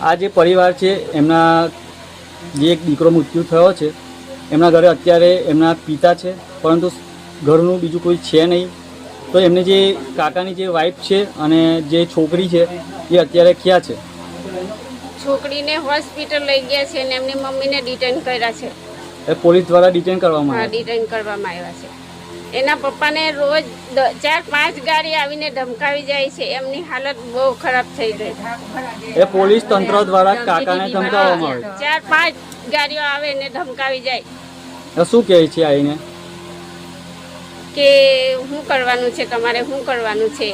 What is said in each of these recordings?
આ જે પરિવાર છે એમના જે એક દીકરો મૃત્યુ થયો છે એમના ઘરે અત્યારે એમના પિતા છે પરંતુ ઘરનું બીજું કોઈ છે નહીં. તો એમને જે કાકાની જે વાઈફ છે અને જે છોકરી છે એ અત્યારે ક્યાં છે? છોકરીને હોસ્પિટલ લઈ ગયા છે અને એમની મમ્મીને ડિટેન કર્યા છે. એ પોલીસ દ્વારા ડિટેન કરવામાં ડિટેન કરવામાં આવ્યા છે. એના પપ્પાને રોજ ચાર પાંચ ગાડી આવીને ધમકાવી જાય છે. એમની હાલત બહુ ખરાબ થઈ ગઈ. છે એ પોલીસ તંત્ર દ્વારા કાકાને ધમકાવવામાં આવે. ચાર પાંચ ગાડીઓ આવે ને ધમકાવી જાય. શું કહે છે આવીને કે શું કરવાનું છે તમારે શું કરવાનું છે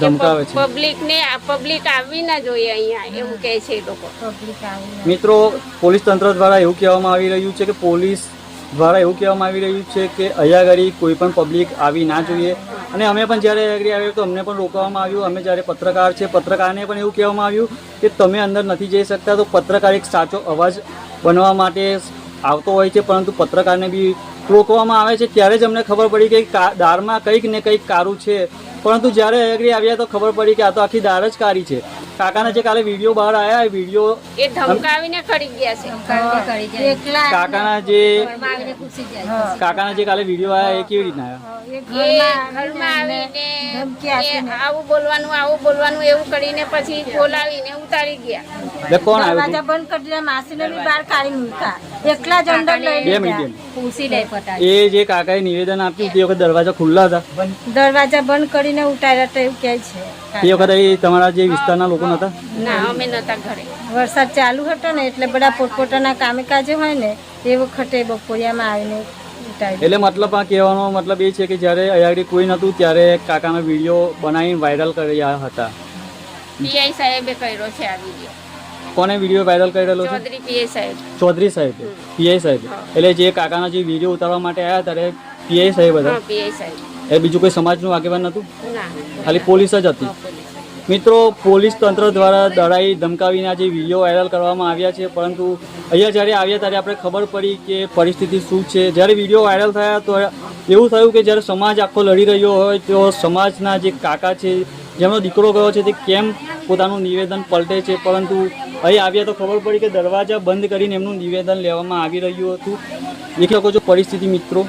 ધમકાવે છે. પબ્લિક ને પબ્લિક આવી ના જોઈએ અહીંયા એવું કહે છે લોકો. મિત્રો પોલીસ તંત્ર દ્વારા એવું કહેવામાં આવી રહ્યું છે કે પોલીસ દ્વારા એવું કહેવામાં આવી રહ્યું છે કે અહીંયા કોઈ પણ પબ્લિક આવી ના જોઈએ. અને અમે પણ જ્યારે આગળ આવ્યો તો અમને પણ રોકવામાં આવ્યું. અમે જ્યારે પત્રકાર છે, પત્રકારને પણ એવું કહેવામાં આવ્યું કે તમે અંદર નથી જઈ શકતા, તો પત્રકાર એક સાચો અવાજ બનવા માટે આવતો હોય છે, પરંતુ પત્રકારને બી રોકવામાં આવે છે. ત્યારે જ અમને ખબર પડી કે દારમાં કંઈક ને કંઈક કારું છે. પરંતુ જ્યારે આગળ આવ્યા તો ખબર પડી કે આ તો આખી દાર જ કારી છે. કાકાના જે કાલે વીડિયો બહાર આવ્યા એ વીડિયો એ ધમકાવીને કરી ગયા છે. કાકાના જે કાકાના જે કાલે વીડિયો આવ્યા એ કેવી રીતના આવ્યા એ ઘરમાં આવીને આવું બોલવાનું આવું બોલવાનું એવું કરીને પછી બોલાવીને ઉતારી ગયા. એટલે કોણ આવ્યું દરવાજા બંધ કરી દીધા માસીને બી બહાર કાઢી મૂકા એકલા જ અંદર લઈ ગયા ખુશી લઈ પટા એ જે કાકાએ નિવેદન આપ્યું તે વખત દરવાજા ખુલ્લા હતા. દરવાજા બંધ કરીને ઉતાર્યા તો એવું કહે છે. તે વખતે તમારા જે વિસ્તારના લોકો નતા? ના અમે નતા ઘરે. વરસાદ ચાલુ હતો ને એટલે બધા પોતપોતાના કામે કાજે હોય ને એ વખતે બપોરિયામાં આવીને એટલે મતલબ આ કહેવાનો મતલબ એ છે કે જ્યારે અહીંયા કોઈ નહોતું ત્યારે કાકાનો વીડિયો બનાવીને વાયરલ કર્યા હતા. પીઆઈ સાહેબે કર્યો છે આ વીડિયો. કોને વીડિયો વાયરલ કરેલો છે? ચૌધરી પીઆઈ સાહેબ. ચૌધરી સાહેબે? પીઆઈ સાહેબ? એટલે જે કાકાના જે વીડિયો ઉતારવા માટે આવ્યા ત્યારે પીઆઈ સાહેબ હતા? પીઆઈ સાહેબ. એ બીજું કોઈ સમાજનું આગેવાન નહોતું ના. ખાલી પોલીસ જ હતી? મિત્રો, પોલીસ તંત્ર દ્વારા દડાઈ ધમકાવીના જે વીડિયો વાયરલ કરવામાં આવ્યા છે, પરંતુ અહીંયા જ્યારે આવ્યા ત્યારે આપણે ખબર પડી કે પરિસ્થિતિ શું છે. જ્યારે વીડિયો વાયરલ થયા તો એવું થયું કે જ્યારે સમાજ આખો લડી રહ્યો હોય, તો સમાજના જે કાકા છે, જેમનો દીકરો ગયો છે, તે કેમ પોતાનું નિવેદન પલટે છે? પરંતુ અહીં આવ્યા તો ખબર પડી કે દરવાજા બંધ કરીને એમનું નિવેદન લેવામાં આવી રહ્યું હતું. એક લોકો જો પરિસ્થિતિ, મિત્રો.